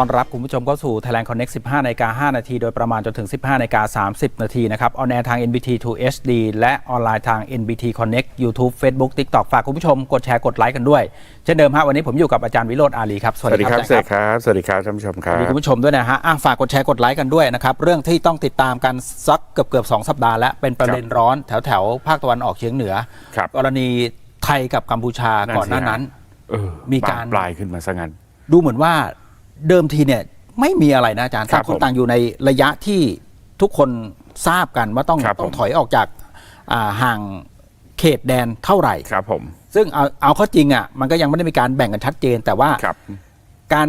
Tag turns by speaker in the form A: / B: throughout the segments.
A: ต้อนรับคุณผู้ชมเข้าสู่ Thailand Connect 15นาฬิกา5นาที โดยประมาณจนถึง 15นาฬิกา30 นาทีนะครับออนแอร์ทาง NBT 2 HD และออนไลน์ทาง NBT Connect YouTube Facebook TikTok ฝากคุณผู้ชมกดแชร์กดไลค์กันด้วย เช่นเดิมฮะวันนี้ผมอยู่กับอาจารย์วิโรจน์อาลีครับ
B: สวัสดีครับ
A: อา
B: เส
A: จาร
B: ก
A: ย์
B: ครับสวัสดีครับท่านผู้ชมค
A: ส
B: รั
A: วัส
B: บ
A: ดีคุณผู้ชมด้วยนะฮะอะฝากกดแชร์กดไลค์กันด้วยนะครับเรื่องที่ต้องติดตามกันสักเกือบเกือบๆสองสัปดาห์แล้วเป็นประเด็นร้อนแถวแถวๆภาคตะวันออกเฉียงเหนือ
B: ครับ
A: กรณีไทยกับกัมพูชาก่อนหน้านั้น
B: เออ
A: มีการ
B: บนปลายขึ้นมาซะงั้น
A: ดูเหมือนว่า เดิมทีเนี่ยไม่มีอะไรนะอาจารย์
B: ครั
A: ต่า
B: บ
A: งคน
B: ผม
A: ต่างอยู่ในระยะที่ทุกคนทราบกันว่าต้อง
B: ครับ
A: ต้อง
B: ผม
A: ถอยออกจากอ่าห่างเขตแดนเท่าไหร่
B: ครับผม
A: ซึ่งเอาเอาเข้อจริงอะมันก็ยังไม่ได้มีการแบ่งกันชัดเจน แต่ว่า
B: ครับ
A: การ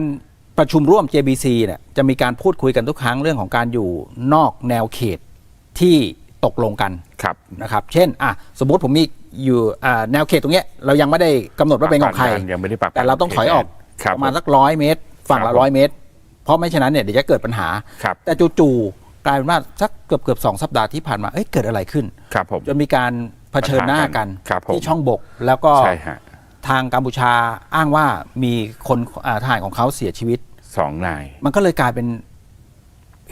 A: ประชุมร่วม JBC เนี่ยจะมีการพูดคุยกันทุกครั้งเรื่องของการอยู่นอกแนวเขตที่ตกลงกัน
B: ครับ
A: นะครับ เช่นอะสมมติผมมีอยู่อ่าแนวเขตตรงเนี้ยเรายังไม่ได้กำหนดว่าเป็นของใคร
B: ยังไม่ได้ปรับ
A: แต่เราต้องถอยออก
B: ครับ
A: ประมาณสักร้อยเมตร ฝั่ง
B: ครั
A: ละ
B: บผม
A: ร้อยเมตร เพราะไม่ฉะนั้นเนี่ยเดี๋ยวจะเกิดปัญหา
B: ครับ
A: แต่จู่ๆกลายเป็นว่าสักเกือบเกือบสองสัปดาห์ที่ผ่านมาเอ้ยเกิดอะไรขึ้น
B: ครับผม
A: จนมีการเผชิญหน้ากัน
B: ครับผม
A: ที่ช่องบกแล้วก็
B: ใช่ฮะ
A: ทางกัมพูชาอ้างว่ามีคนอ่าทหารของเขาเสียชีวิต
B: สองนาย
A: มันก็เลยกลายเป็น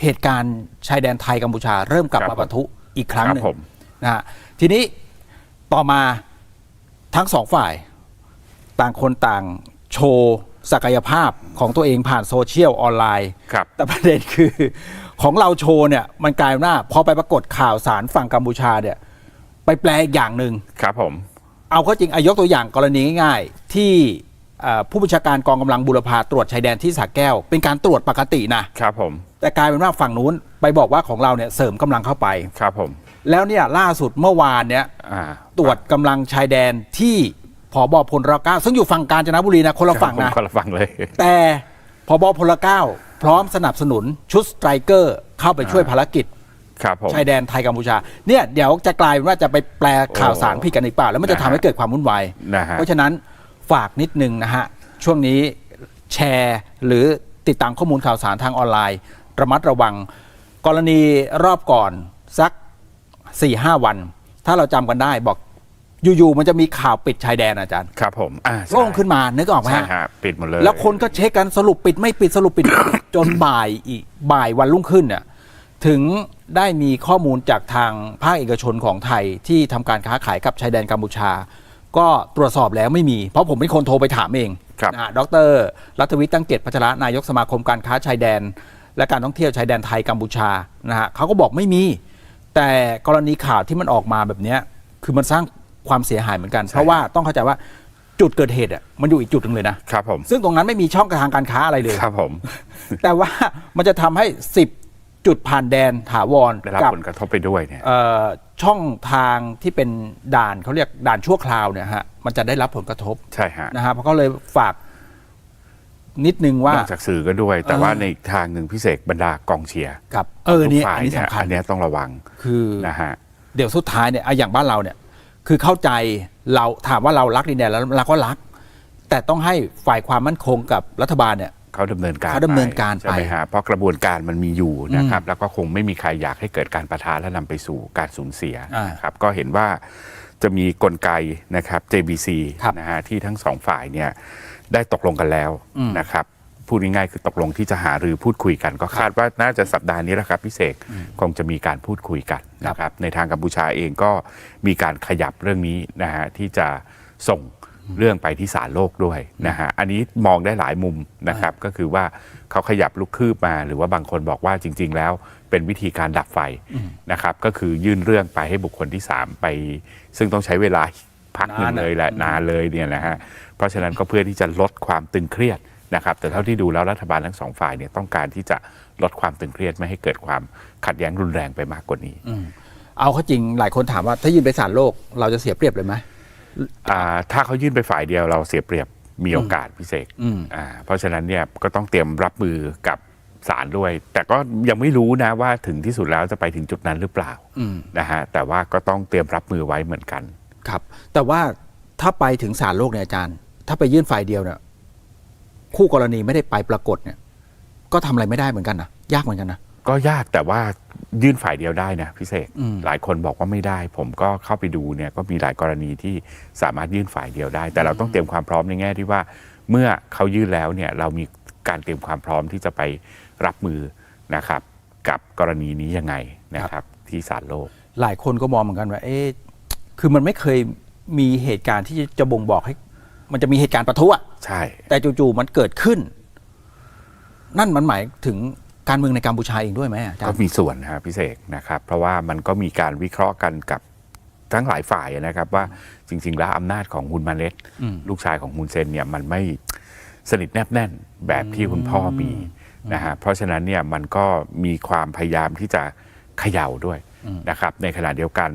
A: เหตุการณ์ชายแดนไทยกัมพูชาเริ่มกลับ
B: ครั
A: มา
B: บ
A: ปะทุอีกครั้ง
B: ครั
A: หนึ่ง
B: ผม
A: นะฮะทีนี้ต่อมาทั้งสองฝ่าย ต่างคนต่างโชว์ ศักยภาพของตัวเองผ่านโซเชียลออนไลน์
B: ครับ
A: แต่ประเด็นคือของเราโชว์เนี่ย มันกลายเป็นว่าพอไปปรากฏข่าวสารฝั่งกัมพูชาเนี่ย ไปแปลอีกอย่างหนึ่ง
B: ครับผม
A: เอาเข้าจริงอายกตัวอย่างกรณีง่ายๆ ที่เอ่อผู้บัญชาการกองกำลังบุรพาตรวจชายแดนที่สระแก้ว เป็นการตรวจปกตินะ
B: ครับผม
A: แต่กลายเป็นว่าฝั่งนู้นไปบอกว่าของเราเนี่ยเสริมกำลังเข้าไป
B: ครับผม
A: แล้วเนี่ยล่าสุดเมื่อวานเนี่ย
B: อ่า
A: ตรวจกำลังชายแดนที่ ผบพลรเก้าซึ่งอยู่ฝั่งกาญจนบุรีนะคนละฝั่ง
B: ผม
A: นะ
B: คนละฝั่งเลย
A: แต่พบพลเก้าพร้อมสนับสนุนชุดสไตรเกอร์เข้าไปช่วยภารกิจ
B: ครับผม
A: ชายแดนไทยกัมพูชาเนี่ยเดี๋ยวจะกลายเป็นว่าจะไปแปลข่าวสาร
B: โอ้
A: ผิดกันอีกเปล่า แล้วมันจะ
B: นะ
A: ทำ
B: ฮะ
A: ให้เกิดความวุ่นวาย
B: นะฮะ
A: เพราะฉะนั้นฝากนิดนึงนะฮะ ช่วงนี้แชร์หรือติดตามข้อมูลข่าวสารทางออนไลน์ ระมัดระวัง กรณีรอบก่อนสัก4ี่ห้าวัน ถ้าเราจำกันได้บอก อยู่ๆมันจะมีข่าวปิดชายแดนอาจารย์
B: ครับผมอ่าใช่
A: โล่งขึ้นมานึกออกไหม
B: ใช่
A: ฮะ
B: ฮะปิดหมดเลย
A: แล้วคนก็เช็คกันสรุปปิดไม่ปิดสรุปปิด จนบ่ายอีกบ่ายวันรุ่งขึ้นเนี่ยถึงได้มีข้อมูลจากทางภาคเอกชนของไทยที่ทำการค้าขายกับชายแดนกัมพูชา ก็ตรวจสอบแล้วไม่มี เพราะผมเป็นคนโทรไปถามเอง
B: ครับ
A: นะฮะดรรัฐวิทย์ตั้งเกียรติพัชระนายกสมาคมการค้าชายแดน และการท่องเที่ยวชายแดนไทยกัมพูชานะฮะเขาก็บอกไม่มี แต่กรณีข่าวที่มันออกมาแบบเนี้ยคือมันสร้าง ความเสียหายเหมือนกัน เพราะว่าต้องเข้าใจว่าจุดเกิดเหตุอะมันอยู่อีกจุดหนึ่งเลยนะ
B: ครับผม
A: ซึ่งตรงนั้นไม่มีช่องทางการค้าอะไรเลย
B: ครับผม
A: แต่ว่ามันจะทำให้ 10 จุดผ่านแดนถาวร
B: ได้รับ
A: กับ
B: ผลกระทบไปด้วยเนี่ย
A: เอ่อช่องทางที่เป็นด่านเขาเรียกด่านชั่วคราวเนี่ยฮะมันจะได้รับผลกระทบ
B: ใช่ฮะ
A: นะฮะเพราะเขาเลยฝากนิดนึงว่าน
B: อกจากสื่อก็ด้วย แต่
A: เออ
B: ว่าในอีกทางหนึ่งพี่เสกบรรดากองเชียร์
A: กับเออ
B: ทุก
A: เนี่ย
B: ฝ่า
A: อั
B: ย
A: นนี้
B: เนี่ย
A: สำคัญ
B: อันเนี้ยต้องระวัง
A: คือ
B: นะฮะ
A: เดี๋ยวสุดท้ายเนี่ยอะอย่างบ้านเราเนี่ย คือเข้าใจเราถามว่าเรารักดินแดนแล้วเราก็รัก แต่ต้องให้ฝ่ายความมั่นคงกับรัฐบาลเนี่ย
B: เขาดำเนินการ
A: เขาดำเนินการ
B: ใช่ไหม
A: ไป
B: ฮะเพราะกระบวนการมันมีอยู่นะครับ แล้วก็คงไม่มีใครอยากให้เกิดการประทะและนำไปสู่การสูญเสีย
A: อ่า
B: นะครับ ก็เห็นว่าจะมีกลไกนะครับ JBC
A: ครับ
B: นะฮะที่ทั้งสองฝ่ายเนี่ยได้ตกลงกันแล้ว
A: อืม
B: นะครับ พูดง่ายๆคือตกลงที่จะหารือพูดคุยกัน ก็คาดว่าน่าจะสัปดาห์นี้แหละครับพี่เสกคงจะมีการพูดคุยกันนะครับในทางกัมพูชาเองก็มีการขยับเรื่องนี้นะฮะที่จะส่งเรื่องไปที่ศาลโลกด้วยนะฮะอันนี้มองได้หลายมุมนะครับก็คือว่าเขาขยับลูกคืบมา หรือว่าบางคนบอกว่าจริง ๆ แล้วเป็นวิธีการดับไฟนะครับก็คือยื่นเรื่องไปให้บุคคลที่ 3 ไป ซึ่งต้องใช้เวลาพักหนึ่ง
A: นานอะ
B: เลยแหละนานเลยเนี่ยนะฮะเพราะฉะนั้นก็เพื่อที่จะลดความตึงเครียด นะครับแต่เท่าที่ดูแล้วรัฐบาลทั้งสองฝ่ายเนี่ยต้องการที่จะลดความตึงเครียดไม่ให้เกิดความขัดแย้งรุนแรงไปมากกว่านี้
A: เอาเข้าจริงหลายคนถามว่าถ้ายืนไปศาลโลกเราจะเสียเปรียบเลยไหม
B: อ่าถ้าเขายื่นไปฝ่ายเดียวเราเสียเปรียบมีโอกาสพิเศษ
A: อืม
B: อ่าเพราะฉะนั้นเนี่ยก็ต้องเตรียมรับมือกับศาลด้วย แต่ก็ยังไม่รู้นะว่าถึงที่สุดแล้วจะไปถึงจุดนั้นหรือเปล่า
A: อืม
B: นะฮะแต่ว่าก็ต้องเตรียมรับมือไว้เหมือนกัน
A: ครับ แต่ว่าถ้าไปถึงศาลโลกเนี่ยอาจารย์ ถ้าไปยื่นฝ่ายเดียวเนี่ย คู่กรณีไม่ได้ไปปรากฏเนี่ย ก็ทำอะไรไม่ได้เหมือนกันนะยากเหมือนกันนะ
B: ก็ยากแต่ว่ายื่นฝ่ายเดียวได้นะพิเศษ
A: อืม
B: หลายคนบอกว่าไม่ได้ ผมก็เข้าไปดูเนี่ยก็มีหลายกรณีที่สามารถยื่นฝ่ายเดียวได้ แต่เราต้องเตรียมความพร้อมในแง่ที่ว่า เมื่อเขายื่นแล้วเนี่ยเรามีการเตรียมความพร้อมที่จะไปรับมือนะครับ กับกรณีนี้ยังไงนะครับ ที่ศาลโลก
A: หลายคนก็มองเหมือนกันว่า เอ๊ะ คือมันไม่เคยมีเหตุการณ์ที่จะบ่งบอกให้ มันจะมีเหตุการณ์ประทุอะ
B: ใช่
A: แต่จู่ๆมันเกิดขึ้น นั่นมันหมายถึงการเมืองในกัมพูชาเองด้วยไหมอาจาร
B: ก็
A: ย์
B: มีส่วนนะครับพิเศษนะครับ เพราะว่ามันก็มีการวิเคราะห์กันกับทั้งหลายฝ่ายนะครับ ว่าจริง ๆ แล้วอำนาจของฮุนมาเนต
A: อืม
B: ลูกชายของฮุนเซนเนี่ยมันไม่สนิทแนบแน่นแบบที่คุณพ่อมีนะฮะเพราะฉะนั้นเนี่ยมันก็มีความพยายามที่จะเขย่าด้วยนะครับ ในขณะเดียวกัน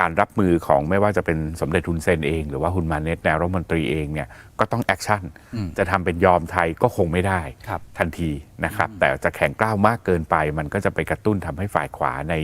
B: การรับมือของไม่ว่าจะเป็นสมเด็จฮุนเซนเอง หรือว่าฮุนมาเนตนายรัฐมนตรีเองเนี่ยก็ต้องแอคชั่น จะทำเป็นยอมไทยก็คงไม่ได้
A: ครับ
B: ทันทีนะครับ แต่จะแข็งกล้าวมากเกินไป มันก็จะไปกระตุ้นทำให้ฝ่ายขวาใน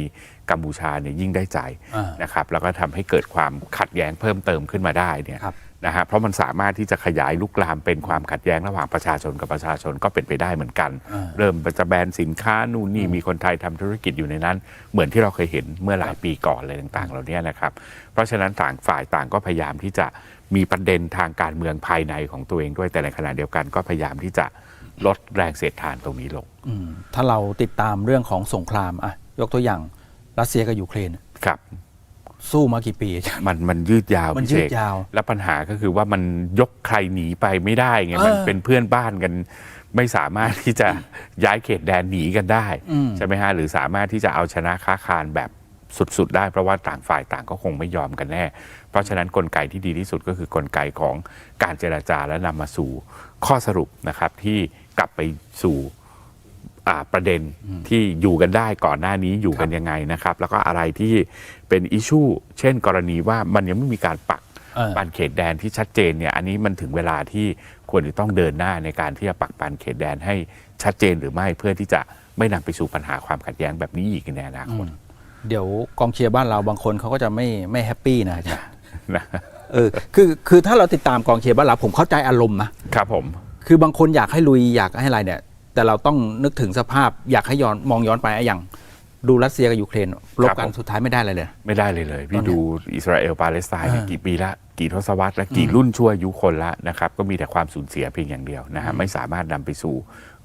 B: กัมพูชาเนี่ยยิ่งได้ใจ
A: อ่าน
B: นะครับแล้วก็ทำให้เกิดความขัดแย้งเพิ่มเติมขึ้นมาได้เนี่ย
A: ครับ
B: นะฮะเพราะมันสามารถที่จะขยายลุกลามเป็นความขัดแย้งระหว่างประชาชนกับประชาชนก็เป็นไปได้เหมือนกัน
A: อ่า
B: เริ่มจะแบนสินค้านู่นนี่มีคนไทยทำธุรกิจอยู่ในนั้น เหมือนที่เราเคยเห็นเมื่อหลายปีก่อนอะไรต่างๆ เหล่านี้นะครับ เพราะฉะนั้นต่างฝ่ายต่างก็พยายามที่จะมีประเด็นทางการเมืองภายในของตัวเองด้วยแต่ในขณะเดียวกันก็พยายามที่จะลดแรงเสียดทานตรงนี้ลง
A: อืมถ้าเราติดตามเรื่องของสงครามอะยกตัวอย่างรัสเซียกับยูเครน
B: ครับ
A: สู้มากี่ปีอาจารย์
B: มันมันยืดยาว
A: มัน
B: พี่เส
A: ยื
B: ก
A: ดยาว
B: แล้วปัญหาก็คือว่ามันยกใครหนีไปไม่ได้ไง
A: เออ
B: มันเป็นเพื่อนบ้านกัน ไม่สามารถที่จะย้ายเขตแดนหนีกันได้
A: อืม
B: ใช่ไหมฮะหรือสามารถที่จะเอาชนะค้าคารแบบสุด ๆ ได้เพราะว่าต่างฝ่ายต่างก็คงไม่ยอมกันแน่ เพราะฉะนั้นกลไกที่ดีที่สุดก็คือกลไกของการเจรจาและนำมาสู่ข้อสรุปนะครับที่กลับไปสู่อ่า ประเด็นที่อยู่กันได้ก่อนหน้านี้อยู่กันยังไงนะครับ แล้วก็อะไรที่เป็นอิชชูเช่นกรณีว่ามันยังไม่มีการปัก
A: เออ
B: ปันเขตแดนที่ชัดเจนเนี่ยอันนี้มันถึงเวลาที่ควรจะต้องเดินหน้าในการที่จะปักปันเขตแดนให้ชัดเจนหรือไม่เพื่อที่จะไม่นำไปสู่ปัญหาความขัดแย้งแบบนี้อีกในอนาคต
A: เดี๋ยวกองเชียร์บ้านเราบางคนเขาก็จะไม่ไม่แฮปปี้นะอาจารย์
B: นะ
A: เออคือคือถ้าเราติดตามกองเชียร์บ้านเราผมเข้าใจอารมณ์นะครับ
B: ผม
A: คือบางคนอยากให้ลุยอยากให้อะไรเนี่ย แต่เราต้องนึกถึงสภาพอยากให้ย้อนมองย้อนไปอะอย่างดูรัสเซียกับยูเครนรบกันสุดท้ายไม่ได้เลยเลย
B: ไม่ได้เลยเลย
A: ตอ
B: พี่
A: นเนี้ย
B: ดูอิสราเอลปาเลสไตน์เนี่ย
A: เออ
B: กี่ปีละกี่ทศวรรษและกี่รุ่นชั่วอายุคนละนะครับก็มีแต่ความสูญเสียเพียงอย่างเดียวนะฮะไม่สามารถนำไปสู่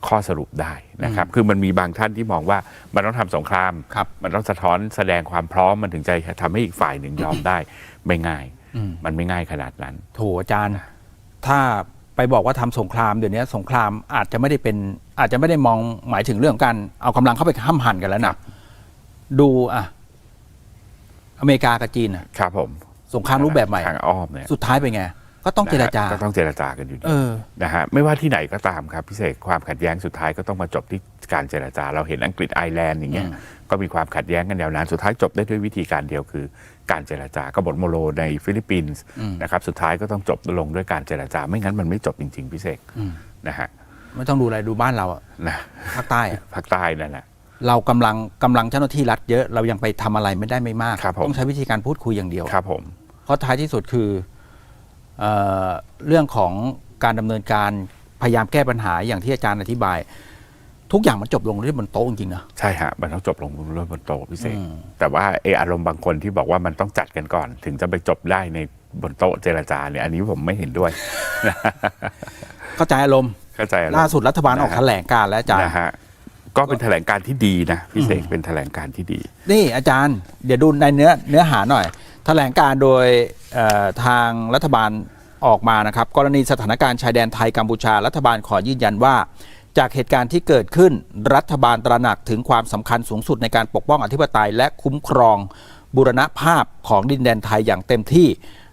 B: ข้อสรุปได้นะครับ คือมันมีบางท่านที่มองว่ามันต้องทำสงคราม
A: ครับ
B: มันต้องสะท้อนแสดงความพร้อมมันถึงจะทำให้อีกฝ่ายหนึ่งยอมได้ ไม่ง่าย
A: อืม
B: มันไม่ง่ายขนาดนั้น
A: โถอาจารย์ ถ้า ไปบอกว่าทำสงครามเดี๋ยวนี้สงครามอาจจะไม่ได้เป็นอาจจะไม่ได้มองหมายถึงเรื่องของการเอากำลังเข้าไปห้ามหันกันแล้วนะดูอะอเมริกากับจีนอะ
B: ครับผม
A: สงครามรูปแบบใหม่
B: ทางอ้อมเนี่ย
A: สุดท้ายเป็นไง ก็ต้องเจรจา
B: นะฮะก็ต้องเจรจากันอยู่ดี
A: เออ
B: นะฮะไม่ว่าที่ไหนก็ตามครับพิเศษความขัดแย้งสุดท้ายก็ต้องมาจบที่การเจรจา เราเห็นอังกฤษไอร์แลนด์อย่างเงี้ย
A: อืม
B: ก็มีความขัดแย้งกันยาวนานสุดท้ายจบได้ด้วยวิธีการเดียวคือ การเจรจากบฏโมโลในฟิลิปปินส์นะครับสุดท้ายก็ต้องจบลงด้วยการเจรจา ไม่งั้นมันไม่จบจริง ๆ พิเศษนะฮะ
A: ไม่ต้องดูอะไรดูบ้านเราอะ
B: นะ
A: ภาคใต้อะ
B: ภาคใต้นั่นแหละ
A: เรากำลังกำลังเจ้าหน้าที่รัฐเยอะเรายังไปทำอะไรไม่ได้ไม่มาก
B: ครับผม
A: ต้องใช้วิธีการพูดคุยอย่างเดียว
B: ครับผม
A: เพราะท้ายที่สุดคือ เออเรื่องของการดำเนินการพยายามแก้ปัญหาอย่างที่อาจารย์อธิบาย ทุกอย่างมันจบลงที่บนโต๊ะจริงๆนะ
B: ใช่ฮะมันต้องจบลงบนบนโต๊ะพิเศษ
A: อืม
B: แต่ว่าเอออารมณ์บางคนที่บอกว่ามันต้องจัดกันก่อน ถึงจะไปจบได้ในบนโต๊ะเจรจาเนี่ยอันนี้ผมไม่เห็นด้วย
A: เข้าใจอารมณ์
B: เข้าใจอารมณ์
A: ล่าสุดรัฐบาลออก
B: นะฮะ
A: แถลงการแล้วอาจารย์
B: นะฮะก็เป็นแถลงการที่ดีนะพี่เสกเป็นแถลงการที่ดี
A: นี่อาจารย์ เดี๋ยวดูในเนื้อเนื้อหาหน่อย แถลงการโดยทางรัฐบาลออกมานะครับ กรณีสถานการณ์ชายแดนไทยกัมพูชา รัฐบาลขอยืนยันว่า จากเหตุการณ์ที่เกิดขึ้น รัฐบาลตระหนักถึงความสำคัญสูงสุดในการปกป้องอธิปไตย และคุ้มครองบูรณภาพของดินแดนไทยอย่างเต็มที่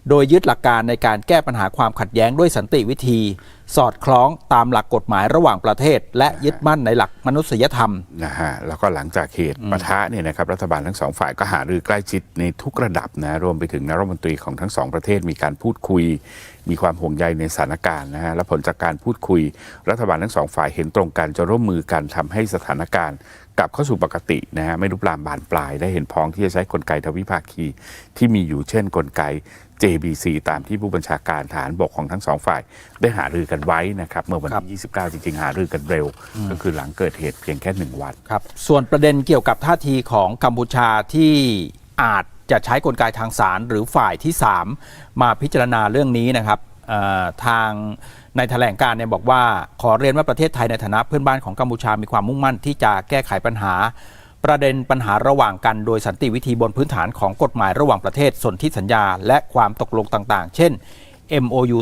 A: โดยยึดหลักการในการแก้ปัญหาความขัดแย้งด้วยสันติวิธี สอดคล้องตามหลักกฎหมายระหว่างประเทศ และยึดมั่นในหลักมนุษยธรรม
B: นะฮะแล้วก็หลังจากเหตุปะทะเนี่ยนะครับรัฐบาลทั้งสองฝ่ายก็หารือใกล้ชิดในทุกระดับนะรวมไปถึงนายรัฐมนตรีของทั้งสองประเทศมีการพูดคุย มีความห่วงใยในสถานการณ์นะฮะและผลจากการพูดคุย รัฐบาลทั้งสองฝ่ายเห็นตรงกันจะร่วมมือกันทำให้สถานการณ์กลับเข้าสู่ปกตินะฮะไม่ลุกลามบานปลาย ได้เห็นพ้องที่จะใช้กลไกทวิภาคีที่มีอยู่เช่นกลไก JBC ตามที่ผู้บัญชาการฐานบกของทั้งสองฝ่าย ได้หารือกันไว้นะครับ เมื่อวันที่ 29 จริงๆ หารือกันเร็ว ก็คือหลังเกิดเหตุเพียงแค่หนึ่งวัน
A: ครับส่วนประเด็นเกี่ยวกับท่าทีของกัมพูชาที่อาจจะใช้กลไกทางศาลหรือฝ่ายที่ 3 มาพิจารณาเรื่องนี้นะครับเอ่อทางในแถลงการณ์เนี่ยบอกว่าขอเรียนว่าประเทศไทยในฐานะเพื่อนบ้านของกัมพูชามีความมุ่งมั่นที่จะแก้ไขปัญหา ประเด็นปัญหาระหว่างกันโดยสันติวิธีบนพื้นฐานของกฎหมายระหว่างประเทศสนธิสัญญา และความตกลงต่างๆ เช่น MOU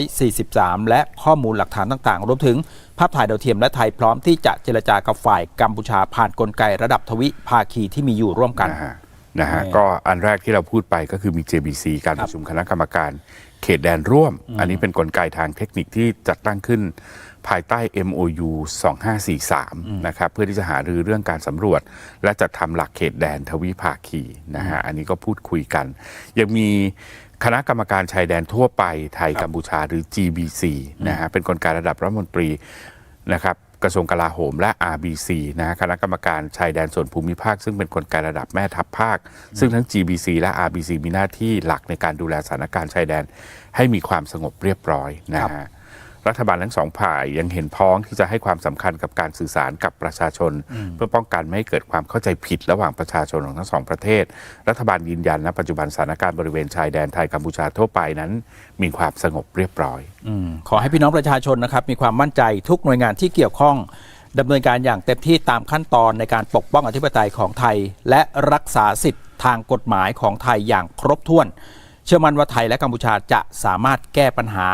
A: 2543 และข้อมูลหลักฐานต่างๆ รวมถึงภาพถ่ายดาวเทียมและไทยพร้อมที่จะเจรจากับฝ่ายกัมพูชาผ่านกลไกระดับทวิภาคีที่มีอยู่ร่วมกัน
B: นะฮะนะฮะ
A: นี่
B: ก็อันแรกที่เราพูดไปก็คือมี JBC การ
A: ค
B: ป
A: รับ
B: ระชุมคณะกรรมการ เขตแดนร่วม อันนี้เป็นนกลไกทางเทคนิคที่จัดตั้งขึ้น ภายใต้ MOU 2543 นะครับ เพื่อที่จะหารือเรื่องการสำรวจ และจัดทำหลักเขตแดนทวิภาคีนะฮะ อันนี้ก็พูดคุยกัน ยังมีคณะกรรมการชายแดนทั่วไปไทยกัมพูชาหรือ GBC นะฮะ เป็นกลไกระดับรัฐมนตรีนะครับกระทรวงกลาโหมและ RBC นะฮะคณะกรรมการชายแดนส่วนภูมิภาค ซึ่งเป็นกลไกระดับแม่ทัพภาค ซึ่งทั้ง GBC และ RBC มีหน้าที่หลักในการดูแลสถานการณ์ชายแดน ให้มีความสงบเรียบร้อยนะฮะ รัฐบาลทั้งสองฝ่ายยังเห็นพ้องที่จะให้ความสำคัญกับการสื่อสารกับประชาชน เพื่อป้องกันไม่ให้เกิดความเข้าใจผิดระหว่างประชาชนของทั้งสองประเทศ รัฐบาลยืนยันณปัจจุบันสถานการณ์บริเวณชายแดนไทยกัมพูชาทั่วไปนั้น มีความสงบเรียบร้อย
A: อืมขอให้พี่น้องประชาชนนะครับมีความมั่นใจทุกหน่วยงานที่เกี่ยวข้องดำเนินการอย่างเต็มที่ตามขั้นตอนในการปกป้องอธิปไตยของไทย และรักษาสิทธิทางกฎหมายของไทยอย่างครบถ้วน เชื่อมั่นว่าไทยและกัมพูชาจะสามารถแก้ปัญหา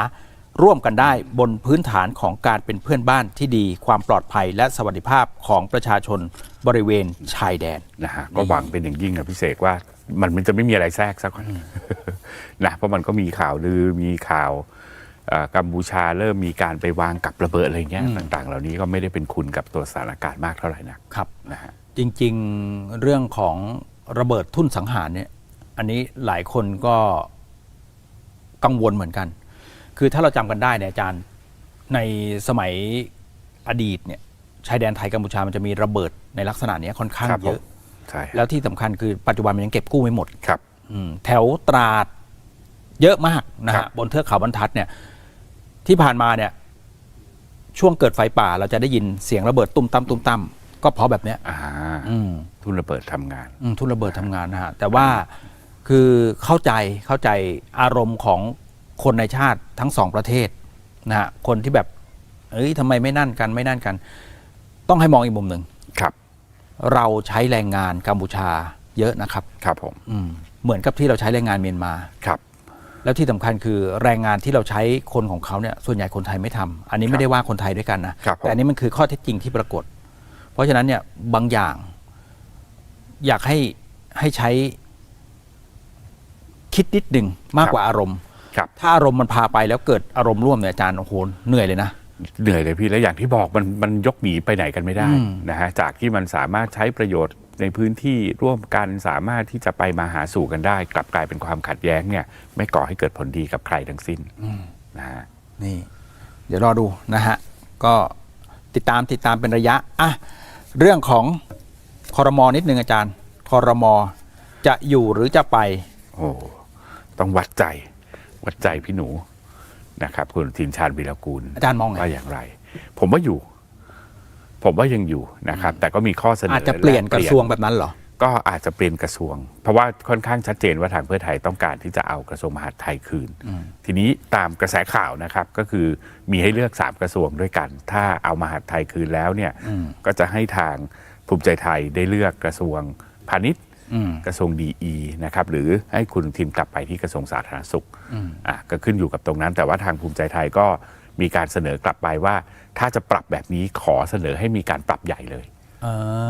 A: ร่วมกันได้บนพื้นฐานของการเป็นเพื่อนบ้านที่ดี ความปลอดภัยและสวัสดิภาพของประชาชนบริเวณชายแดน
B: นะฮะก็หวังเป็นอย่างยิ่งนะพี่เสกว่ามันมันจะไม่มีอะไรแทรกสักคนนะเพราะมันก็มีข่าวลือมีข่าวเอ่อกัมพูชาเริ่มมีการไปวางกับระเบิดอะไรเงี้ยต่าง ๆ เหล่านี้ก็ไม่ได้เป็นคุณกับตัวสถานการณ์มากเท่าไหร่นะครับ นะฮะ
A: จริงๆเรื่องของระเบิดทุ่นสังหารเนี่ย อันนี้หลายคนก็กังวลเหมือนกัน คือถ้าเราจำกันได้เนี่ยอาจารย์ในสมัยอดีตเนี่ยชายแดนไทยกัมพูชามันจะมีระเบิดในลักษณะเนี้ยค่อนข้าง
B: ครับ
A: เยอะ
B: ผมใช่ฮะ
A: แล้วที่สำคัญคือปัจจุบันมันยังเก็บกู้ไม่หมด
B: ครับ
A: อืมแถวตราดเยอะมากนะ
B: ครั
A: ฮะ
B: บ
A: บนเทือกเขาบรรทัดเนี่ย ที่ผ่านมาเนี่ย ช่วงเกิดไฟป่าเราจะได้ยินเสียงระเบิดตุ้มตั้มตุ้มตั้มก็เพราะแบบเนี้ย
B: อ่า
A: อืม
B: ทุนระเบิดทำงาน
A: อืมทุนระเบิดทำงานนะฮะแต่ว่าคือเข้าใจเข้าใจอารมณ์ของ คนในชาติทั้งสองประเทศนะฮะคนที่แบบ เอ้ยทำไมไม่นั่นกันไม่นั่นกัน ต้องให้มองอีกมุมหนึ่ง
B: ครับ
A: เราใช้แรงงานกัมพูชาเยอะนะครับ
B: ครับผม
A: อืมเหมือนกับที่เราใช้แรงงานเมียนมา
B: ครับ
A: แล้วที่สำคัญคือแรงงานที่เราใช้คนของเขาเนี่ยส่วนใหญ่คนไทยไม่ทำอันนี้ไม่ได้ว่าคนไทยด้วยกันนะครับ
B: ผม
A: แต่อันนี้มันคือข้อเท็จจริงที่ปรากฏ เพราะฉะนั้นเนี่ยบางอย่าง อยากให้ให้ใช้คิดนิดหนึ่งมากกว่าอารมณ์
B: ครับ
A: ถ้าอารมณ์มันพาไปแล้วเกิดอารมณ์ร่วมเนี่ยอาจารย์โอ้โหเหนื่อยเลยนะ
B: เหนื่อยเลยพี่แล้วอย่างที่บอกมันมันยกหนีไปไหนกันไม่ได้
A: อืม
B: นะฮะจากที่มันสามารถใช้ประโยชน์ในพื้นที่ร่วมกันสามารถที่จะไปมาหาสู่กันได้ กลับกลายเป็นความขัดแย้งเนี่ยไม่ก่อให้เกิดผลดีกับใครทั้งสิ้นนะฮะ
A: นี่ เดี๋ยวรอดูนะฮะ ก็ติดตามติดตามเป็นระยะอะเรื่องของคอรมอนิดนึงอาจารย์คอรมอจะอยู่หรือจะไป
B: โอ้ต้องวัดใจ วัดใจพี่หนูนะครับ คุณทินชาญวิรกูล
A: อาจารย์มองไง
B: ว่าอย่างไร ผมว่าอยู่ ผมว่ายังอยู่นะครับ แต่ก็มีข้อเสนอ
A: อาจจะเปลี่ยน
B: แล
A: กระทรวงแบบนั้นเหรอ
B: ก็อาจจะเปลี่ยนกระทรวง เพราะว่าค่อนข้างชัดเจนว่าทางเพื่อไทยต้องการที่จะเอากระทรวงมหาดไทยคืน ทีนี้ตามกระแสข่าวนะครับ ก็คือมีให้เลือก 3 กระทรวงด้วยกัน ถ้าเอามหาดไทยคืนแล้วเนี่ย
A: อืม
B: ก็จะให้ทางภูมิใจไทยได้เลือกกระทรวงพาณิชย์
A: อืม
B: กระทรวงดีนะครับหรือให้คุณทิมกลับไปที่กระทรวงสาธารณสุขอะก็ขึ้นอยู่กับตรงนั้น แต่ว่าทางภูมิใจไทยก็มีการเสนอกลับไปว่า ถ้าจะปรับแบบนี้ขอเสนอให้มีการปรับใหญ่เลย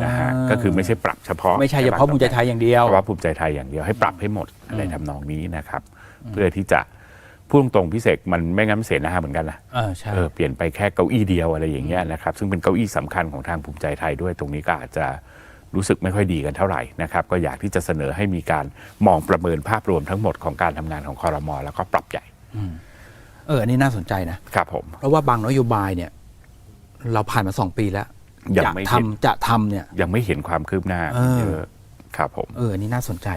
B: นะฮะก็คือไม่ใช่ปรับเฉพาะ
A: ไม่ใช่เฉพาะภูมิใจไทยอย่างเดียว
B: เฉพาะภูมิใจไทยอย่างเดียวให้ปรับให้หมดอะไรทำนองนี้นะครับ เพื่อที่จะพูดตรงๆพิเศษมันไม่งั้นมันเสียหน้าเหมือนกันนะ
A: เออใช่
B: เออเปลี่ยนไปแค่เก้าอี้เดียวอะไรอย่างเงี้ยนะครับซึ่งเป็นเก้าอี้สำคัญของทางภูมิใจไทยด้วยตรงนี้ก็อาจจะ รู้สึกไม่ค่อยดีกันเท่าไหร่นะครับก็อยากที่จะเสนอให้มีการมองประเมินภาพรวมทั้งหมดของการทำงานของคอรมอแล้วก็ปรับใหญ่
A: เอออันนี้น่าสนใจนะ
B: ครับผม
A: เพราะว่าบางนโยบายเนี่ย เราผ่านมาสองปีแล้ว
B: ยัง
A: จะ
B: ไม่
A: ทำ
B: เห็น
A: จะทำเนี่ย
B: ยังไม่เห็นความคืบหน้า
A: เออ
B: เยอะครับผม
A: เอออันนี้น่าสนใจ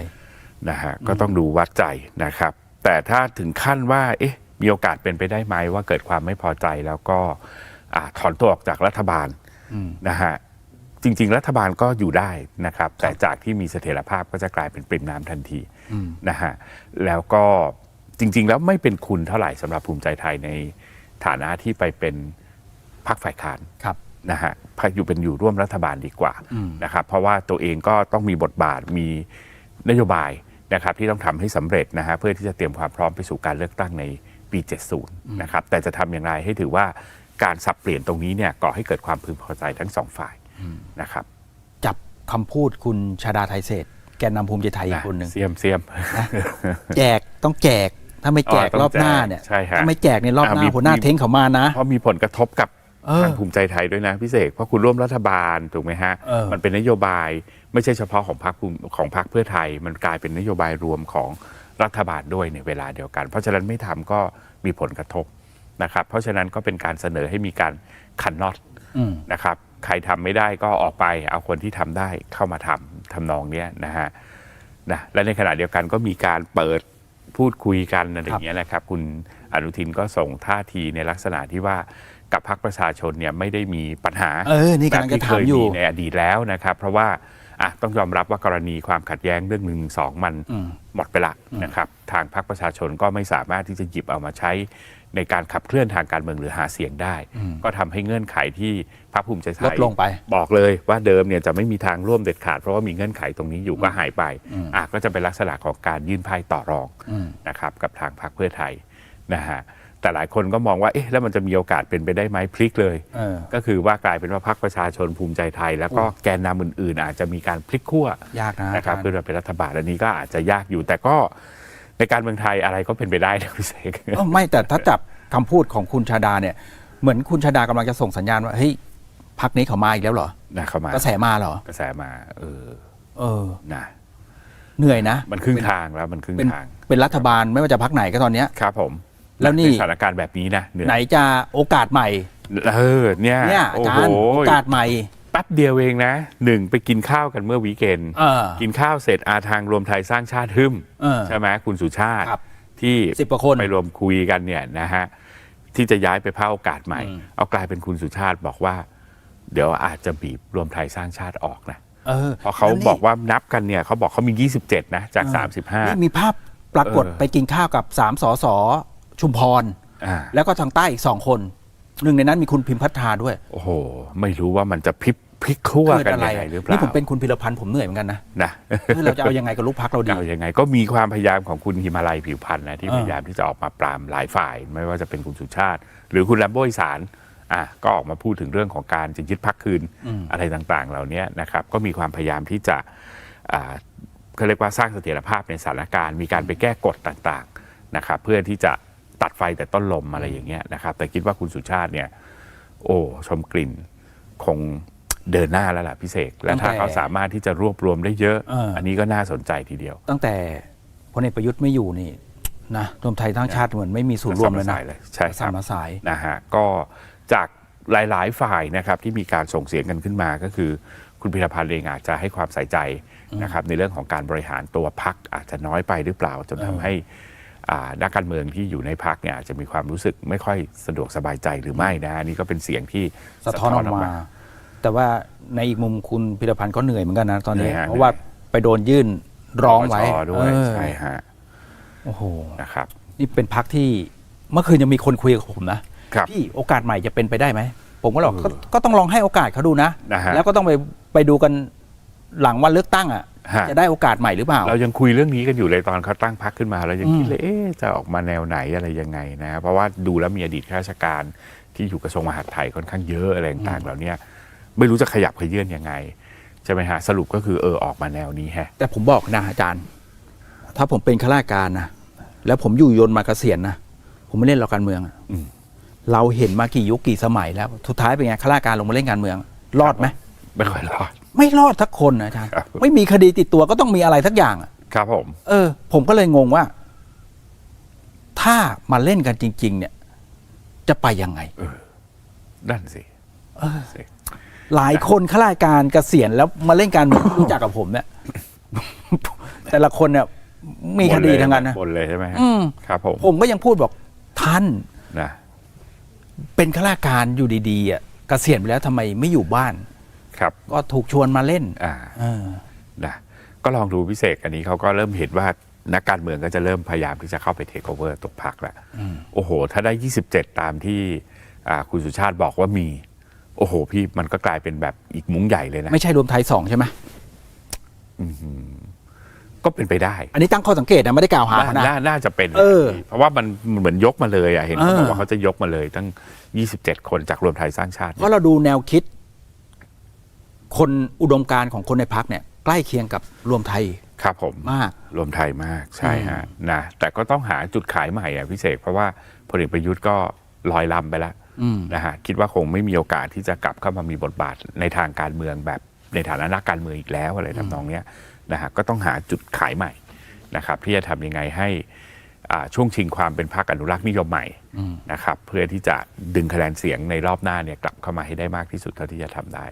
B: นะฮะก็ต้องดูวัดใจนะครับ แต่ถ้าถึงขั้นว่า เอ๊ะ มีโอกาสเป็นไปได้ไหมว่าเกิดความไม่พอใจแล้วก็อ่าถอนตัวออกจากรัฐบาล
A: อืม
B: นะฮะ จริง ๆ รัฐบาลก็อยู่ได้นะครับ แต่จากที่มีเสถียรภาพก็จะกลายเป็นปริ่มน้ำทันที
A: อืม
B: นะฮะแล้วก็จริง ๆ แล้วไม่เป็นคุณเท่าไหร่สำหรับภูมิใจไทยในฐานะที่ไปเป็นพรรคฝ่ายค้าน
A: ครับ
B: นะฮะพรรคอยู่เป็นอยู่ร่วมรัฐบาลดีกว่า
A: อืม
B: นะครับ เพราะว่าตัวเองก็ต้องมีบทบาทมีนโยบายนะครับ ที่ต้องทำให้สำเร็จนะฮะเพื่อที่จะเตรียมความพร้อมไปสู่การเลือกตั้งในปี 70 นะครับ แต่จะทำอย่างไรให้ถือว่าการสับเปลี่ยนตรงนี้เนี่ยก่อให้เกิดความพึงพอใจทั้งสองฝ่าย นะครับ
A: จับคำพูดคุณชาดาไทยเศรษฐ์แกนนำภูมิใจไทยอีกคนหนึ่ง
B: เสียมเสียม
A: แจกต้องแจกถ้าไม่แจก
B: อ๋อต้อง
A: รอบหน้าเนี่ย
B: แจกใช่ฮะ
A: ถ้าไม่แจกในรอบห
B: อ่า
A: น้า
B: มี
A: หัวหน้า
B: มี
A: เท้งเขามานะ
B: เพราะมีผลกระทบกับ
A: เออ
B: ทางภูมิใจไทยด้วยนะพี่เสกเพราะคุณร่วมรัฐบาลถูกไหมฮะ
A: เออ
B: มันเป็นนโยบายไม่ใช่เฉพาะของพรรคภูมิของพรรคเพื่อไทย มันกลายเป็นนโยบายรวมของรัฐบาลด้วยในเวลาเดียวกัน เพราะฉะนั้นไม่ทำก็มีผลกระทบนะครับ เพราะฉะนั้นก็เป็นการเสนอให้มีการขันน็อต
A: อืม
B: นะครับ ใครทำไม่ได้ก็ออกไป เอาคนที่ทำได้เข้ามาทำทำนองเนี้ยนะฮะนะและในขณะเดียวกันก็มีการเปิดพูดคุยกันอะไรอย่างเงี้ยนะครับ คุณอนุทินก็ส่งท่าทีในลักษณะที่ว่ากับพรรคประชาชนเนี่ยไม่ได้มีปัญหา
A: เออนี่กำลังจะถามอยู่
B: แบบที่เคในอดีตแล้วนะครับ เพราะว่าอะต้องยอมรับว่ากรณีความขัดแย้งเรื่องหนึ่งสองมัน
A: อืม
B: หมดไปละนะครับ ทางพรรคประชาชนก็ไม่สามารถที่จะหยิบเอามาใช้ในการขับเคลื่อนทางการเมืองหรือหาเสียงได้ ก็ทำให้เงื่อนไขที่ พรรคภูมิใจไทย
A: ลดลงไป
B: บอกเลยว่าเดิมเนี่ยจะไม่มีทางร่วมเด็ดขาด เพราะว่ามีเงื่อนไขตรงนี้อยู่ก็หายไปอะก็จะเป็นลักษณะของการยื่นไพ่ต่อรอง
A: อืม
B: นะครับกับทางพรรคเพื่อไทยนะฮะแต่หลายคนก็มองว่าเอ๊ะแล้วมันจะมีโอกาสเป็นไปได้ไหมพลิกเลย
A: เออ
B: ก็คือว่ากลายเป็นว่าพรรคประชาชนภูมิใจไทย แล้วก็แกนนำอื่นๆ อาจจะมีการพลิกขั้วยา
A: กนะ
B: นะครับ
A: อาจารย์
B: เพื่อมาเป็นรัฐบาลอันนี้ก็อาจจะยากอยู่แต่ก็ในการเมืองไทยอะไรก็เป็นไปได้นะพี่เสก
A: เออไม่แต่ถ้าจับคำพูดของคุณชาดาเนี่ยเหมือนคุณชาดากำลังจะส่งสัญญาณว่าเฮ้ย พักนี้เขามาอีกแล้วเหรอ
B: นะเข้ามาก
A: ระแสมาเหรอ
B: กระแสมา เออ
A: เออ
B: นะ
A: เหนื่อยนะ
B: มันครึ่งทางแล้วมันครึ่ง
A: เป็น
B: ทาง
A: เป็นรัฐบาลไม่ว่าจะพักไหนก็ตอนเนี้ย
B: ครับ ผม
A: แล้วนี่
B: ในสถานการณ์แบบนี้นะเหนื่อย
A: ไหนจะโอกาสใหม่
B: เออเนี่ย
A: เนี่ยอา
B: โอ้
A: จา
B: โห
A: รย์โอกาสใหม่
B: แป๊บเดียวเองนะหนึ่งไปกินข้าวกันเมื่อวีคเอนด์
A: เออ
B: กินข้าวเสร็จอาทางรวมไทยสร้างชาติฮึม
A: เออ
B: ใช่ไหมคุณสุชาติ
A: ครับ
B: ที่
A: สิบกว่าคน
B: ไปรวมคุยกันเนี่ยนะฮะที่จะย้ายไปภาคโอกาสใหม่
A: อืม
B: เอากลายเป็นคุณสุชาติบอกว่า เดี๋ยวอาจจะบีบรวมไทยสร้างชาติออกนะ
A: เออ
B: เพราะเขา
A: แล้วนี่
B: บอกว่านับกันเนี่ยเขาบอกเขามี 27 นะจาก
A: เออนี่
B: 35
A: มีภาพปรากฏ
B: เออ
A: ไปกินข้าวกับสามสอสอชุมพร
B: อ่า
A: แล้วก็ทางใต้อีกสองคน หนึ่งในนั้นมีคุณพิมพัฒนาด้วย
B: โอ้โห ไม่รู้ว่ามันจะพลิกพลิกขั้ว
A: เกิด
B: กัน
A: อะไร
B: ยังไงหรือเปล่า
A: นี่ผมเป็นคุณพิรพันธ์ผมเหนื่อยเหมือนกันนะ
B: นะ
A: เออเราจะเอายังไงกับลูกพักเราดี
B: เอายังไงก็มีความพยายามของคุณหิมาลัยผิวพันธ์นะที่
A: เออ
B: พยายามที่จะออกมาปรามหลายฝ่าย ไม่ว่าจะเป็นคุณสุชาติ หรือคุณแลมโบอีสาน อะก็ออกมาพูดถึงเรื่องของการจะยึดพักคืนอะไรต่างๆ เหล่านี้นะครับก็มีความพยายามที่จะอ่าเขาเรียกว่าสร้างเสถียรภาพในสถานการณ์มีการไปแก้กฎต่างๆนะครับเพื่อที่จะตัดไฟแต่ต้นลมอะไรอย่างเงี้ยนะครับแต่คิดว่าคุณสุชาติเนี่ยโอ้ชมกลิ่นคงเดินหน้าแล้วล่ะพิเศษ และถ้า
A: ตั้งแต่
B: เขาสามารถที่จะรวบรวมได้เยอะ
A: เอออั
B: อันนี้ก็น่าสนใจทีเดียว
A: ตั้งแต่พลเอกประยุทธ์ไม่อยู่นี่นะรวมไทยทั้งชาติเหมือนไม่มีส่วนร่วมเลยนะ
B: สายเลยใช่ค
A: สา
B: รั
A: ม
B: บ
A: มาสาย
B: นะฮะก็ จากหลาย ๆ ฝ่ายนะครับที่มีการส่งเสียงกันขึ้นมาก็คือ คุณพิรพันธ์เองอาจจะให้ความใส่ใจนะครับในเรื่องของการบริหารตัวพักอาจจะน้อยไปหรือเปล่าจนทำให้อ่านักการเมืองที่อยู่ในพักเนี่ยอาจจะมีความรู้สึกไม่ค่อยสะดวกสบายใจหรือไม่นะอันนี่ก็เป็นเสียงที่
A: สะท้อนออกมา แต่ว่าในอีกมุมคุณพิรพันธ์ก็เหนื่อยเหมือนกันนะตอนนี้
B: เหนื่อยฮะ
A: เพราะว่าไปโดนยื่นร้องไว้
B: ปปชด้วย
A: เออ
B: ใช่ฮะ
A: โอ้โห
B: นะครับ
A: นี่เป็นพักที่เมื่อคืนยังมีคนคุยกับผมนะ ครับพี่โอกาสใหม่จะเป็นไปได้ไหม ผมก็บอก
B: เออ
A: ก็ก็ต้องลองให้โอกาสเขาดูนะ
B: นะฮะ
A: แล้วก็ต้องไปไปดูกันหลังวันเลือกตั้งอะ
B: ฮะ
A: จะได้โอกาสใหม่หรือเปล่า
B: เรายังคุยเรื่องนี้กันอยู่เลยตอนเขาตั้งพักขึ้นมาเรายัง
A: อืม
B: คิดเลยเอ๊ะจะออกมาแนวไหนอะไรยังไงนะเพราะว่าดูแล้วมีอดีตข้าราชการที่อยู่กระทรวงมหาดไทยค่อนข้างเยอะอะไรต่างๆเหล่าเนี้ยไม่รู้จะขยับขยื่นยังไงใช่ไหมฮะสรุปก็คือเออออกมาแนวนี้แฮะ
A: แต่ผมบอกนะอาจารย์ ถ้าผมเป็นข้าราชการนะแล้วผมอยู่ยนต์มาเกษียณนะผมไม่เล่นหรอกการเมืองอะ
B: อืม
A: เราเห็นมากี่ยุคกี่สมัยแล้วสุดท้ายเป็นไงข้าราชการลงมาเล่นการเมือง รอดไหม
B: ไม่ค่อยรอด
A: ไม่รอดทักคนนะอาจารย์
B: ครับ
A: ไม่มีคดีติดตัวก็ต้องมีอะไรสักอย่างอะ
B: ครับผม
A: เออ ผมก็เลยงงว่า ถ้ามาเล่นกันจริง ๆ เนี่ย จะไปยังไง
B: นั่นสิ
A: เออ
B: สิ
A: หลายคนข้าราชการเกษียณแล้วมาเล่นการเมือง รู้จักกับผมเนี่ย แต่ละคนเนี่ยมีคดีทั้งนั้นนะ
B: บนเลยใช่ไหมฮะ
A: อืม
B: ครับผม
A: ผมก็ยังพูดบอกท่าน
B: นะ
A: เป็นข้าราชการอยู่ดีๆอะเกษียณไปแล้วทำไมไม่อยู่บ้าน
B: ครับ
A: ก็ถูกชวนมาเล่น
B: อ่า
A: เออ
B: นะก็ลองดูพิเศษอันนี้เขาก็เริ่มเห็นว่านักการเมืองก็จะเริ่มพยายามที่จะเข้าไปเทคโอเวอร์ตกพักแล้วโอ้โห ถ้าได้ 27 ตามที่อ่าคุณสุชาติบอกว่ามี โอ้โห พี่มันก็กลายเป็นแบบอีกมุ้งใหญ่เลยนะ
A: ไม่ใช่รวมไทยสองใช่ไหม
B: ก็เป็นไปได้
A: อันนี้ตั้งข้อสังเกตนะไม่ได้กล่าวหา
B: น่า
A: เขานะ
B: น่าน่าจะเป็น
A: เออ
B: เพราะว่ามันเหมือนยกมาเลยอะเห็นเขา
A: เออ
B: บอกว่าเขาจะยกมาเลยตั้ง 27 คนจากรวมไทยสร้างชาติ
A: เพราะเราดูแนวคิด คนอุดมการณ์ของคนในพักเนี่ย ใกล้เคียงกับรวมไทย
B: ครับผม
A: มาก
B: รวมไทยมากใช่ฮะนะแต่ก็ต้องหาจุดขายใหม่อะพิเศษเพราะว่าพลเอกประยุทธ์ก็ลอยลำไปแล้ว
A: อืม
B: นะฮะคิดว่าคงไม่มีโอกาสที่จะกลับเข้ามามีบทบาทในทางการเมืองแบบในฐานะนักการเมืองอีกแล้วอะไรทำนองเนี้ย นะฮะก็ต้องหาจุดขายใหม่นะครับที่จะทำยังไงให้อ่าช่วงชิงความเป็นพรรคอนุรักษ์นิยมใหม่นะครับเพื่อที่จะดึงคะแนนเสียงในรอบหน้าเนี่ยกลับเข้ามาให้ได้มากที่สุดเท่าที่จะทำได้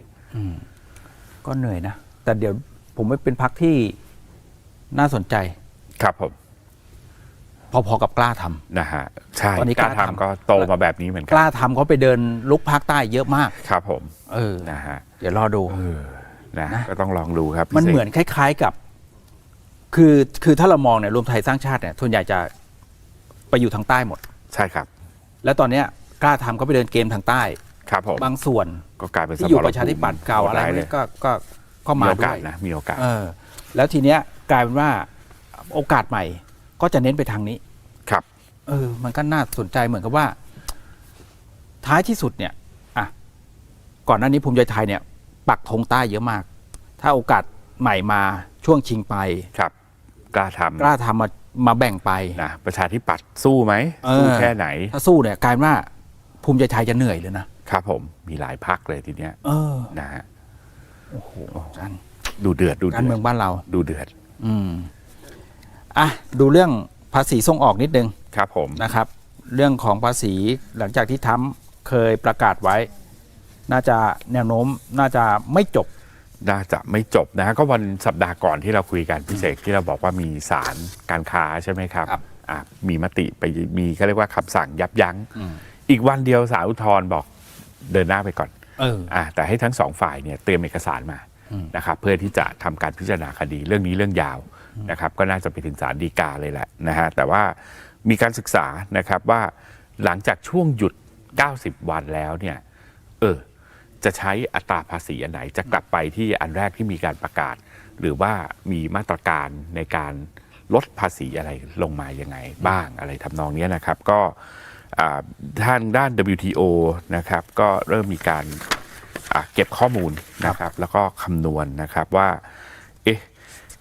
A: ก็เหนื่อยนะ แต่เดี๋ยวผมไม่เป็นพักที่น่าสนใจ
B: ครับผม
A: พอๆกับกล้าทำ
B: นะฮะใช่
A: ตอนนี้
B: กล้าร
A: กล้าทำ
B: ทำก็โตมาแบบนี้เหมือนกั
A: กล้าทำเขาไปเดินลุกภาคใต้เยอะมาก
B: ครับ ผม
A: เออ
B: นะฮะ
A: เดี๋ยวรอดู
B: นะ
A: นะ
B: ก็ต้องลองดูครับ
A: มัน
B: พิศษ
A: เหมือนคล้าย ๆกับ คือคือถ้าเรามองเนี่ยรวมไทยสร้างชาติเนี่ยส่วนใหญ่จะไปอยู่ทางใต้หมด
B: ใช่ครับ
A: แล้วตอนเนี้ยกล้าทำก็ไปเดินเกมทางใต้
B: ครับผม
A: บางส่วน
B: ก็กลายเป็น
A: ที่อยู่
B: สม
A: ประชาธิปัตย์เก่าอะไร
B: ด้
A: เนี่ยก็ก็ก็
B: มี
A: มา
B: โอ
A: ด้
B: กา
A: ว
B: ส
A: ย
B: นะมีโอกาส
A: เออแล้วทีเนี้ยกลายเป็นว่าโอกาสใหม่ก็จะเน้นไปทางนี้
B: ครับ
A: เออ มันก็น่าสนใจเหมือนกับว่า ท้ายที่สุดเนี่ย อะ ก่อนหน้านี้ภูมิใจไทยเนี่ย ปักธงใต้เยอะมาก ถ้าโอกาสใหม่มาช่วงชิงไป
B: ครับกล้าทำ
A: กล้าทำมามาแบ่งไป
B: นะประชาธิปัตย์สู้ไหม
A: เออ
B: สู้แค่ไหน
A: ถ้าสู้เนี่ยกลายเป็นว่าภูมิใจไทยจะเหนื่อยเลยนะครับ
B: ผมมีหลายพักเลยทีเนี้ย
A: เออ
B: นะฮะ
A: โอ้โหจัน
B: ดูเดือดดู
A: การ
B: เดื
A: เมื
B: อ
A: อ
B: ด
A: งบ้านเรา
B: ดูเดือด
A: อืมอะดูเรื่องภาษีส่งออกนิดนึง
B: ครับผม
A: นะครับ เรื่องของภาษีหลังจากที่ทำเคยประกาศไว้ น่าจะแนวโน้มน่าจะไม่จบ
B: น่าจะไม่จบนะฮะก็วันสัปดาห์ก่อนที่เราคุยกันพิเศษที่เราบอกว่ามีสารการค้าใช่ไหมครับ
A: ครับ
B: อะมีมติไปมีเขาเรียกว่าคำสั่งยับยั้ง อีกวันเดียวสารอุทธรณ์บอกเดินหน้าไปก่อน
A: เออ
B: อะแต่ให้ทั้งสองฝ่ายเนี่ยเตรียมเอกสารมานะครับเพื่อที่จะทำการพิจารณาคดีเรื่องนี้เรื่องยาวนะครับก็น่าจะไปถึงศาลฎีกาเลยแหละนะฮะแต่ว่ามีการศึกษานะครับว่าหลังจากช่วงหยุด 90 วันแล้วเนี่ยเออ จะใช้อัตราภาษีอันไหนจะกลับไปที่อันแรกที่มีการประกาศ หรือว่ามีมาตรการในการลดภาษีอะไรลงมายังไงบ้างอะไรทำนองนี้นะครับ ก็ท่าทางด้าน WTO นะครับ ก็เริ่มมีการเก็บข้อมูลนะครับ แล้วก็คำนวณนะครับว่า เอ๊ะ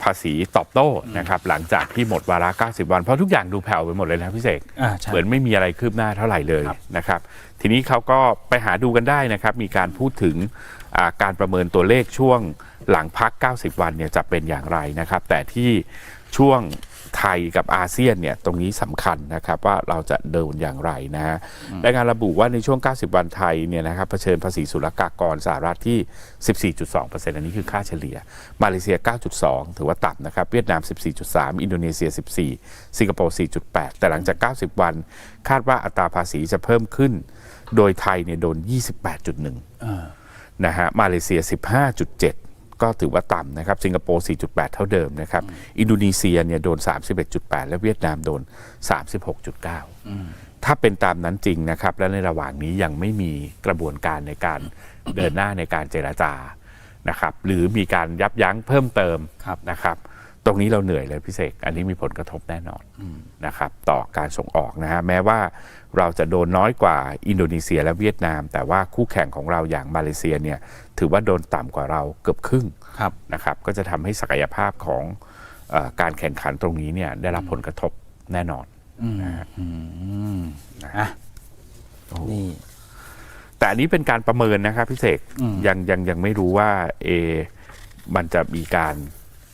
B: ภาษีตอบโต้นะครับหลังจากที่หมดวาระ 90 วัน เพราะทุกอย่างดูแผ่วไปหมดเลยนะพี่เสก
A: อ่าใช่
B: เหมือนไม่มีอะไรคืบหน้าเท่าไหร่เลย
A: ครับ
B: นะครับ ทีนี้เขาก็ไปหาดูกันได้นะครับ มีการพูดถึงอ่าการประเมินตัวเลขช่วงหลังพัก 90 วันเนี่ยจะเป็นอย่างไรนะครับ แต่ที่ ช่วงไทยกับอาเซียนเนี่ยตรงนี้สำคัญนะครับว่าเราจะเดินอย่างไรนะฮะรายงานระบุว่าในช่วง 90 วันไทยเนี่ยนะครับเผชิญภาษีศุลกากรสหรัฐที่ 14.2%อันนี้คือค่าเฉลี่ย มาเลเซีย 9.2 ถือว่าต่ำนะครับ เวียดนาม 14.3 อินโดนีเซีย 14 สิงคโปร์ 4.8 แต่หลังจาก 90 วัน คาดว่าอัตราภาษีจะเพิ่มขึ้น โดยไทยเนี่ยโดน 28.1นะฮะมาเลเซีย 15.7 ก็ถือว่าต่ำนะครับ สิงคโปร์ 4.8 เท่าเดิมนะครับ อินโดนีเซียเนี่ยโดน 31.8 และเวียดนามโดน 36.9 ถ้าเป็นตามนั้นจริงนะครับ และในระหว่างนี้ยังไม่มีกระบวนการในการเดินหน้าในการเจราจานะครับ หรือมีการยับยั้งเพิ่มเติม
A: ครับ
B: นะครับ ตรงนี้เราเหนื่อยเลยพี่เสกอันนี้มีผลกระทบแน่นอนนะครับต่อการส่งออกนะฮะแม้ว่าเราจะโดนน้อยกว่าอินโดนีเซียและเวียดนาม แต่ว่าคู่แข่งของเราอย่างมาเลเซียเนี่ยถือว่าโดนต่ำกว่าเราเกือบครึ่ง
A: ครับ
B: นะครับก็จะทำให้ศักยภาพของเออการแข่งขันตรงนี้เนี่ยได้รับผลกระทบแน่นอนนะฮะ
A: อะนี่
B: แต่อันนี้เป็นการประเมินนะครับพี่เสกยังยังยังไม่รู้ว่าเอมันจะมีการ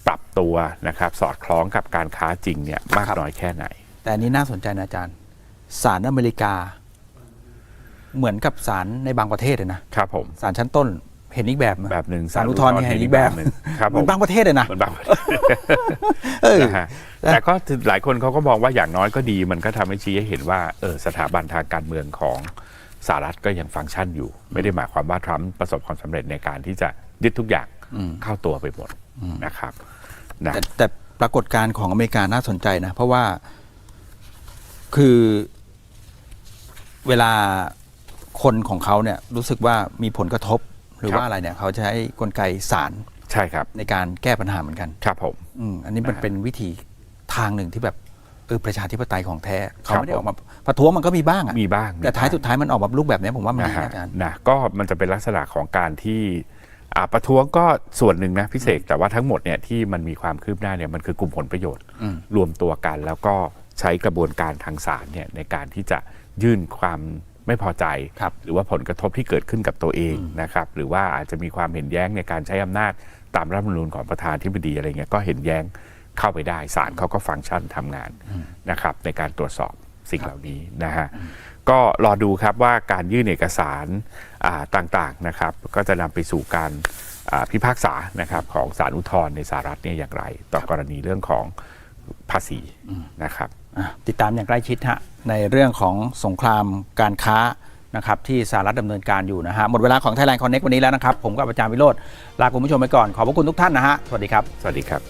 B: ปรับตัวนะครับสอดคล้องกับการค้าจริงเนี่ยมาก
A: ครับ
B: น้อยแค่ไหน
A: แต่อันนี้น่าสนใจนะอาจารย์ศาลอเมริกา เหมือนกับศาลในบางประเทศเลยนะครับ
B: ผม
A: ศาลชั้นต้นเห็นอีกแบบะ
B: แบบหนึ่ง
A: ศาลอุทธรณ์เห็นอีกแบบ
B: หนึ่งครับ
A: เห
B: ผ
A: มือ
B: ม
A: นบางประเทศเลยนะ
B: เหมือนบางประเทศ
A: เออ
B: นะฮะแต่ก็หลายคนเขาก็มองว่าอย่างน้อยก็ดีมันก็ทำให้ชี้ให้เห็นว่าเออสถาบันทางการเมืองของสหรัฐก็ยังฟังก์ชันอยู่ ไม่ได้หมายความว่าทรัมป์ประสบความสำเร็จในการที่จะยึดทุกอย่างเข้าตัวไปหมดนะครับ นะ
A: แต่แต่ปปรากฏการณ์ของอเมริกาน่าสนใจนะ เพราะว่าคือเวลาคนของเขาเนี่ยรู้สึกว่ามีผลกระทบหรือ
B: ครับ
A: ว่าอะไรเนี่ย เขาจะใช้กลไกศาล
B: ใช่ครับ
A: ในการแก้ปัญหาเหมือนกัน
B: ครับผม
A: อืมอันนี้มัน
B: นะฮะ
A: เป็นวิธีทางหนึ่งที่แบบเออประชาธิปไตยของแท้เขา
B: ครับ
A: ไม่ได้ออกมาประท้วงมันก็มีบ้างอะ
B: มีบ้าง
A: แต่ท้าย
B: มีบ้ง
A: สุดท้ายมันออกมารูปแบบนี้ผมว่ามัน
B: นะ
A: ดี
B: ฮะ
A: นะอาจารย์
B: นะก็มันจะเป็นลักษณะของการที่อ่า ประท้วงก็ส่วนหนึ่งนะพิเศษแต่ว่าทั้งหมดเนี่ยที่มันมีความคืบหน้าเนี่ยมันคือกลุ่มผลประโยชน์
A: อืม
B: รวมตัวกัน แล้วก็ใช้กระบวนการทางศาลเนี่ยในการที่จะยื่นความไม่พอใจ
A: ครับ
B: หรือว่าผลกระทบที่เกิดขึ้นกับตัวเองนะครับหรือว่าอาจจะมีความเห็นแย้งในการใช้อำนาจตามรัฐธรรมนูญของประธานธิบดีอะไรเงี้ยก็เห็นแย้งเข้าไปได้ศาลเขาก็ฟังก์ชันทำงานนะครับในการตรวจสอบสิ่งเหล่านี้นะฮะ ก็รอดูครับว่าการยื่นเอกสารอ่าต่างๆนะครับ ก็จะนำไปสู่การอ่าพิพากษานะครับของศาลอุทธรณ์ในสหรัฐเนี่ยอย่างไร ต่อกรณีเรื่องของภาษีนะครับ
A: อะติดตามอย่างใกล้ชิดฮะในเรื่องของสงครามการค้านะครับที่สหรัฐดำเนินการอยู่นะฮะหมดเวลาของ Thailand Connect วันนี้แล้วนะครับ ผมกับอาจารย์วิโรธลาคุณผู้ชมไปก่อน ขอบพระคุณทุกท่านนะฮะ สวัสดีครับ
B: สวัสดีครับ